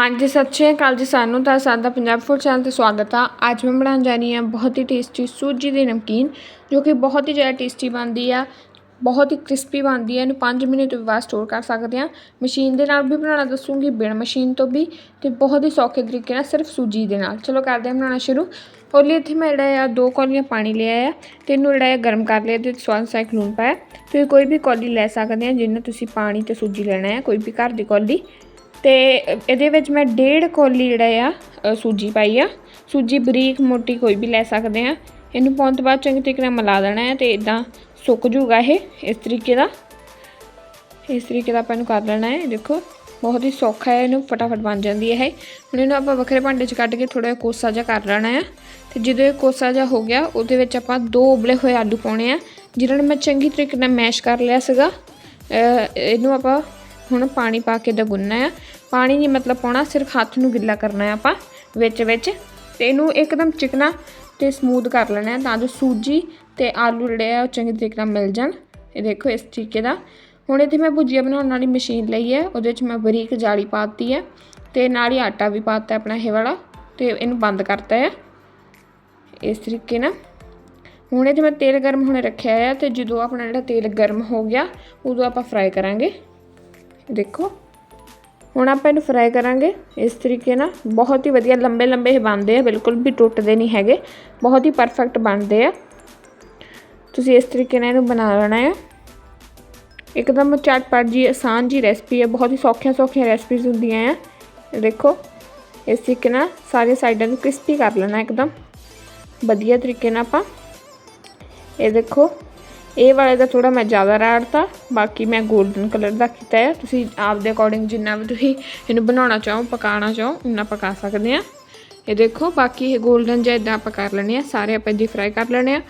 ਹਾਂਜੀ, ਸਤਿ ਸ਼੍ਰੀ ਅਕਾਲ ਜੀ ਸਾਨੂੰ ਤਾਂ ਸਾਡਾ ਪੰਜਾਬ ਫੂਡ ਚੈਨਲ ਤੇ ਸਵਾਗਤ ਆ। ਅੱਜ ਮੈਂ ਬਣਾਉਣ ਜਾ ਰਹੀ ਹਾਂ ਬਹੁਤ ਹੀ ਟੇਸਟੀ ਸੂਜੀ ਦੀ ਨਮਕੀਨ, ਜੋ ਕਿ ਬਹੁਤ ਹੀ ਜ਼ਿਆਦਾ ਟੇਸਟੀ ਬਣਦੀ ਆ, ਬਹੁਤ ਹੀ ਕ੍ਰਿਸਪੀ ਬਣਦੀ ਹੈ ਇਹਨੂੰ 5 ਮਿੰਟ ਬਾਅਦ ਸਟੋਰ ਕਰ ਸਕਦੇ ਆ। ਮਸ਼ੀਨ ਦੇ ਨਾਲ ਵੀ ਬਣਾਉਣਾ ਦੱਸੂਗੀ, ਬਿਨ ਮਸ਼ੀਨ ਤੋਂ ਵੀ, ਤੇ ਬਹੁਤ ਹੀ ਸੌਖੇ ਤਰੀਕੇ ਨਾਲ ਸਿਰਫ ਸੂਜੀ ਦੇ ਨਾਲ। ਚਲੋ ਕਰਦੇ ਹਾਂ ਬਣਾਉਣਾ ਸ਼ੁਰੂ। ਉਹ ਲਈ ਇੱਥੇ ਮੈਂ ਜਿਹੜਾ ਆ ਦੋ ਕੌਲੀਆਂ ਪਾਣੀ ਲਿਆ ਆ, ਤੇ ਇਹਨੂੰ ਜਿਹੜਾ ਆ ਗਰਮ ਕਰ ਲਿਆ, ਤੇ ਸਵਾਦ ਸਾਇਕ ਲੂਣ ਪਾਇਆ। ਤੁਸੀਂ ਕੋਈ ਵੀ ਕੌਲੀ ਲੈ ਸਕਦੇ ਆ ਜਿੰਨਾ ਤੁਸੀਂ ਪਾਣੀ ਤੇ ਸੂਜੀ ਲੈਣਾ ਹੈ ਕੋਈ ਵੀ ਘਰ ਦੀ ਕੌਲੀ। ਤੇ ਇਹਦੇ ਵਿੱਚ ਮੈਂ ਡੇਢ ਕੋਲੀ ਜਿਹੜਾ ਆ ਸੂਜੀ ਪਾਈ ਆ। ਸੂਜੀ ਬਰੀਕ ਮੋਟੀ ਕੋਈ ਵੀ ਲੈ ਸਕਦੇ ਆ। ਇਹਨੂੰ ਪਾਉਣ ਤੋਂ ਬਾਅਦ ਚੰਗੀ ਤਰੀਕੇ ਨਾਲ ਮਿਲਾ ਦੇਣਾ ਹੈ ਤੇ ਇਦਾਂ ਸੁੱਕ ਜੂਗਾ ਇਹ, ਇਸ ਤਰੀਕੇ ਦਾ। ਇਸ ਤਰੀਕੇ ਦਾ ਆਪਾਂ ਇਹਨੂੰ ਕਰ ਲੈਣਾ ਹੈ ਦੇਖੋ, ਬਹੁਤ ਹੀ ਸੌਖਾ ਹੈ, ਇਹਨੂੰ ਫਟਾਫਟ ਬਣ ਜਾਂਦੀ ਹੈ ਇਹ। ਹੁਣ ਇਹਨੂੰ ਆਪਾਂ ਵੱਖਰੇ ਭਾਂਡੇ 'ਚ ਕੱਢ ਕੇ ਥੋੜਾ ਜਿਹਾ ਕੋਸਾ ਜਿਹਾ ਕਰ ਲੈਣਾ ਹੈ ਤੇ ਜਦੋਂ ਇਹ ਕੋਸਾ ਜਿਹਾ ਹੋ ਗਿਆ, ਉਹਦੇ ਵਿੱਚ ਆਪਾਂ ਦੋ ਉਬਲੇ ਹੋਏ ਆਲੂ ਪਾਉਣੇ ਆ, ਜਿਨ੍ਹਾਂ ਨੂੰ ਮੈਂ ਚੰਗੀ ਤਰੀਕੇ ਨਾਲ ਮੈਸ਼ ਕਰ ਲਿਆ ਸੀਗਾ। ਇਹਨੂੰ ਆਪਾਂ ਹੁਣ ਪਾਣੀ ਪਾ ਕੇ ਦਾ ਗੁੰਨਣਾ ਆ। ਪਾਣੀ ਨਹੀਂ ਮਤਲਬ ਪਾਉਣਾ, ਸਿਰਫ ਹੱਥ ਨੂੰ ਗਿੱਲਾ ਕਰਨਾ ਹੈ ਆਪਾਂ, ਵਿੱਚ ਵਿੱਚ। ਤੇ ਇਹਨੂੰ ਇੱਕਦਮ ਚਿਕਨਾ ਤੇ ਸਮੂਥ ਕਰ ਲੈਣਾ ਤਾਂ ਜੋ ਸੂਜੀ ਤੇ ਆਲੂ ਜਿਹੜੇ ਆ ਉਹ ਚੰਗੀ ਤਰੀਕੇ ਨਾਲ ਮਿਲ ਜਾਣ। ਇਹ ਦੇਖੋ ਇਸ ਤਰੀਕੇ ਦਾ। ਹੁਣ ਇੱਥੇ ਮੈਂ ਭੁਜੀਆ ਬਣਾਉਣ ਵਾਲੀ ਮਸ਼ੀਨ ਲਈ ਹੈ ਉਹਦੇ ਵਿੱਚ ਮੈਂ ਬਰੀਕ ਜਾਲੀ ਪਾਤੀ ਹੈ ਤੇ ਨਾਲ ਹੀ ਆਟਾ ਵੀ ਪਾਤਾ ਆਪਣਾ ਇਹ ਵਾਲਾ ਤੇ ਇਹਨੂੰ ਬੰਦ ਕਰਤਾ ਹੈ ਇਸ ਤਰੀਕੇ ਨਾਲ। ਹੁਣ ਇਹ ਮੈਂ ਤੇਲ ਗਰਮ ਹੋਣੇ ਰੱਖਿਆ ਹੈ ਤੇ ਜਦੋਂ ਆਪਣਾ ਜਿਹੜਾ ਤੇਲ ਗਰਮ ਹੋ ਗਿਆ, ਉਦੋਂ ਆਪਾਂ ਫਰਾਈ ਕਰਾਂਗੇ। ਦੇਖੋ। ਹੁਣ ਆਪਾਂ ਇਹਨੂੰ ਫਰਾਈ ਕਰਾਂਗੇ। ਇਸ ਤਰੀਕੇ ਨਾਲ ਬਹੁਤ ਹੀ ਵਧੀਆ ਲੰਬੇ ਲੰਬੇ ਇਹ ਬਣਦੇ ਆ, ਬਿਲਕੁਲ ਵੀ ਟੁੱਟਦੇ ਨਹੀਂ ਹੈਗੇ। ਬਹੁਤ ਹੀ ਪਰਫੈਕਟ ਬਣਦੇ ਆ। ਤੁਸੀਂ ਇਸ ਤਰੀਕੇ ਨਾਲ ਇਹਨੂੰ ਬਣਾ ਲੈਣਾ ਹੈ ਇੱਕਦਮ ਝਟਪਟ ਜੀ, ਆਸਾਨ ਜੀ ਰੈਸਪੀ ਹੈ ਬਹੁਤ ਹੀ ਸੌਖੀਆਂ ਸੌਖੀਆਂ ਰੈਸਪੀਜ਼ ਹੁੰਦੀਆਂ ਆ। ਦੇਖੋ, ਇਸ ਤਰੀਕੇ ਨਾਲ ਸਾਰੇ ਸਾਈਡਾਂ ਨੂੰ ਕ੍ਰਿਸਪੀ ਕਰ ਲੈਣਾ ਇੱਕਦਮ। ਵਧੀਆ ਤਰੀਕੇ ਨਾਲ ਆਪਾਂ। ਇਹ ਦੇਖੋ ਇਹ ਵਾਲੇ ਦਾ ਥੋੜਾ ਮੈਂ ਜ਼ਿਆਦਾ ਰਾੜਤਾ ਬਾਕੀ ਮੈਂ 골ਡਨ ਕਲਰ ਦਾ ਕੀਤਾ ਹੈ ਤੁਸੀਂ ਆਪ ਦੇ ਅਕੋਰਡਿੰਗ ਜਿੰਨਾ ਵੀ ਤੁਸੀਂ ਇਹਨੂੰ ਬਣਾਉਣਾ ਚਾਹੋ, ਪਕਾਉਣਾ ਚਾਹੋ ਉਨਾ ਪਕਾ ਸਕਦੇ ਆ। ਇਹ ਦੇਖੋ, ਬਾਕੀ ਇਹ 골ਡਨ ਜਿਹਾ ਇਦਾਂ ਆਪਾਂ ਕਰ ਲੈਣੇ ਆ, ਸਾਰੇ ਆਪਾਂ ਦੀ ਫਰਾਈ ਕਰ ਲੈਣੇ ਆ।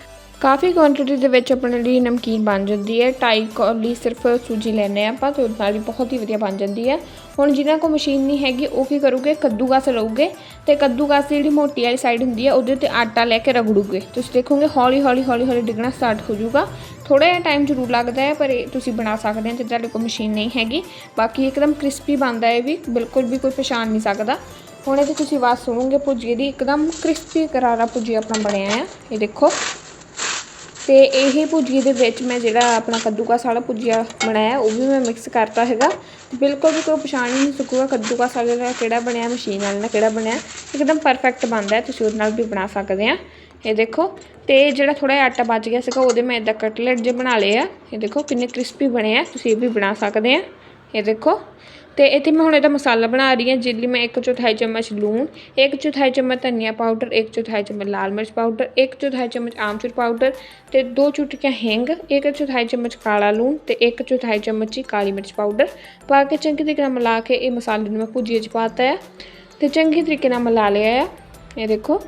ਕਾਫੀ ਕੁਆਂਟੀਟੀ ਦੇ ਵਿੱਚ ਆਪਣੇ ਲਈ ਨਮਕੀਨ ਬਣ ਜਾਂਦੀ ਹੈ। ਟਾਈ ਕੌਲੀ ਸਿਰਫ ਸੂਜੀ ਲੈਣੇ ਆ ਆਪਾਂ, ਤੇ ਉਹਦੇ ਨਾਲ ਹੀ ਬਹੁਤ ਹੀ ਵਧੀਆ ਬਣ ਜਾਂਦੀ ਹੈ। ਹੁਣ ਜਿਨ੍ਹਾਂ ਕੋ ਮਸ਼ੀਨ ਨਹੀਂ ਹੈਗੀ, ਉਹ ਕੀ ਕਰੂਗੇ? ਕੱਦੂਕਸ ਲਊਗੇ। ਤੇ ਕੱਦੂਕਸ ਦੀ ਜਿਹੜੀ ਮੋਟੀ ਵਾਲੀ ਸਾਈਡ ਹੁੰਦੀ ਹੈ, ਉਹਦੇ ਤੇ ਆਟਾ ਲੈ ਕੇ ਰਗੜੂਗੇ। ਤੁਸੀਂ ਦੇਖੋਗੇ ਹੌਲੀ ਹੌਲੀ ਹੌਲੀ ਹੌਲੀ ਡਿੱਗਣਾ ਸਟਾਰਟ ਹੋ ਜਾਊਗਾ। ਥੋੜਾ ਜਿਹਾ ਟਾਈਮ ਜ਼ਰੂਰ ਲੱਗਦਾ ਹੈ, ਪਰ ਇਹ ਤੁਸੀਂ ਬਣਾ ਸਕਦੇ ਹੋ ਜੇ ਤੁਹਾਡੇ ਕੋਲ ਮਸ਼ੀਨ ਨਹੀਂ ਹੈਗੀ। ਬਾਕੀ ਇੱਕਦਮ ਕ੍ਰਿਸਪੀ ਬਣਦਾ ਹੈ ਵੀ, ਬਿਲਕੁਲ ਵੀ ਕੋਈ ਪਛਾਣ ਨਹੀਂ ਸਕਦਾ। ਹੁਣ ਇਹਦੀ ਤੁਸੀਂ ਆਵਾਜ਼ ਸੁਣੋਗੇ, ਭੁਜੀਏ ਦੀ ਇੱਕਦਮ ਕ੍ਰਿਸਪੀ ਕਰਾਰਾ ਭੁਜੀਆ ਆਪਣਾ ਬਣਿਆ ਆ ਇਹ ਦੇਖੋ। ਤੇ ਇਹ ਭੁਜੀਏ ਦੇ ਵਿੱਚ ਮੈਂ ਜਿਹੜਾ ਆਪਣਾ ਕੱਦੂਕਸ ਵਾਲਾ ਭੁਜੀਆ ਬਣਾਇਆ, ਉਹ ਵੀ ਮੈਂ ਮਿਕਸ ਕਰਤਾ ਹੈਗਾ। ਬਿਲਕੁਲ ਵੀ ਕੋਈ ਪਛਾਣ ਹੀ ਨਹੀਂ ਸਕੂਗਾ ਕੱਦੂਕਸ ਵਾਲੇ ਦਾ ਕਿਹੜਾ ਬਣਿਆ ਮਸ਼ੀਨ ਵਾਲੇ ਦਾ ਕਿਹੜਾ ਬਣਿਆ। ਇੱਕਦਮ ਪਰਫੈਕਟ ਬਣਦਾ ਤੁਸੀਂ ਉਹਦੇ ਨਾਲ ਵੀ ਬਣਾ ਸਕਦੇ ਆ। ਇਹ ਦੇਖੋ, ਤੇ ਜਿਹੜਾ ਥੋੜਾ ਜਿਹਾ ਆਟਾ ਬਚ ਗਿਆ ਸੀਗਾ, ਉਹਦੇ ਮੈਂ ਇਦਾਂ ਕਟਲੇਟ ਜੇ ਬਣਾ ਲਏ ਆ। ਇਹ ਦੇਖੋ, ਕਿੰਨੇ ਕ੍ਰਿਸਪੀ ਬਣੇ ਆ, ਤੁਸੀਂ ਇਹ ਵੀ ਬਣਾ ਸਕਦੇ ਆ। ਇਹ ਦੇਖੋ, ਤੇ ਇੱਥੇ ਮੈਂ ਹੁਣ ਇਹਦਾ ਮਸਾਲਾ ਬਣਾ ਰਹੀ ਹਾਂ, ਜਿਹਦੇ ਲਈ ਮੈਂ 1 ਚੌਥਾਈ ਚਮਚ ਲੂਣ 1 ਚੌਥਾਈ ਚਮਚ ਧਨੀਆ ਪਾਊਡਰ 1 ਚੌਥਾਈ ਚਮਚ ਲਾਲ ਮਿਰਚ ਪਾਊਡਰ 1 ਚੌਥਾਈ ਚਮਚ ਆਮਚੂਰ ਪਾਊਡਰ ਤੇ 2 ਚੁਟਕੀਆਂ ਹਿੰਗ 1 ਚੌਥਾਈ ਚਮਚ ਕਾਲਾ ਲੂਣ ਤੇ 1 ਚੌਥਾਈ ਚਮਚ ਹੀ ਕਾਲੀ ਮਿਰਚ ਪਾਊਡਰ। ਪਾ ਕੇ ਚੰਗੀ ਤਰੀਕੇ ਨਾਲ ਮਿਲਾ ਕੇ ਇਹ ਮਸਾਲੇ ਨੂੰ ਮੈਂ ਭੁਜੀਏ 'ਚ ਪਾਤਾ ਹੈ ਤੇ ਚੰਗੀ ਤਰੀਕੇ ਨਾਲ ਮਿਲਾ ਲਿਆ ਆ। ਇਹ ਦੇਖੋ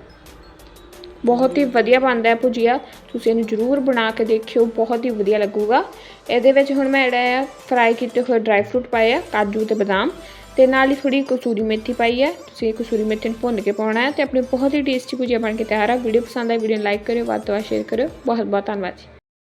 ਬਹੁਤ ਹੀ ਵਧੀਆ ਬਣਦਾ ਹੈ ਭੁਜੀਆ। ਤੁਸੀਂ ਇਹਨੂੰ ਜ਼ਰੂਰ ਬਣਾ ਕੇ ਦੇਖਿਓ, ਬਹੁਤ ਹੀ ਵਧੀਆ ਲੱਗੂਗਾ। ਇਹਦੇ ਵਿੱਚ ਹੁਣ ਮੈਂ ਜਿਹੜਾ ਆ ਫਰਾਈ ਕੀਤੇ ਹੋਏ ਡਰਾਈ ਫਰੂਟ ਪਾਏ ਆ, ਕਾਜੂ ਤੇ ਬਦਾਮ। ਤੇ ਨਾਲ ਹੀ ਥੋੜੀ ਕਸੂਰੀ ਮੇਥੀ ਪਾਈ ਹੈ। ਤੁਸੀਂ ਇਹ ਕਸੂਰੀ ਮੇਥੀ ਨੂੰ ਭੁੰਨ ਕੇ ਪਾਉਣਾ ਹੈ ਤੇ ਆਪਣੀ ਬਹੁਤ ਹੀ ਟੇਸਟੀ ਭੁਜੀਆ ਬਣ ਕੇ ਤਿਆਰ ਆ। ਵੀਡੀਓ ਪਸੰਦ ਆਈ, ਵੀਡੀਓ ਨੂੰ ਲਾਈਕ ਕਰਿਓ, ਵੱਧ ਤੋਂ ਵੱਧ ਸ਼ੇਅਰ ਕਰਿਓ। ਬਹੁਤ ਬਹੁਤ ਧੰਨਵਾਦ ਜੀ।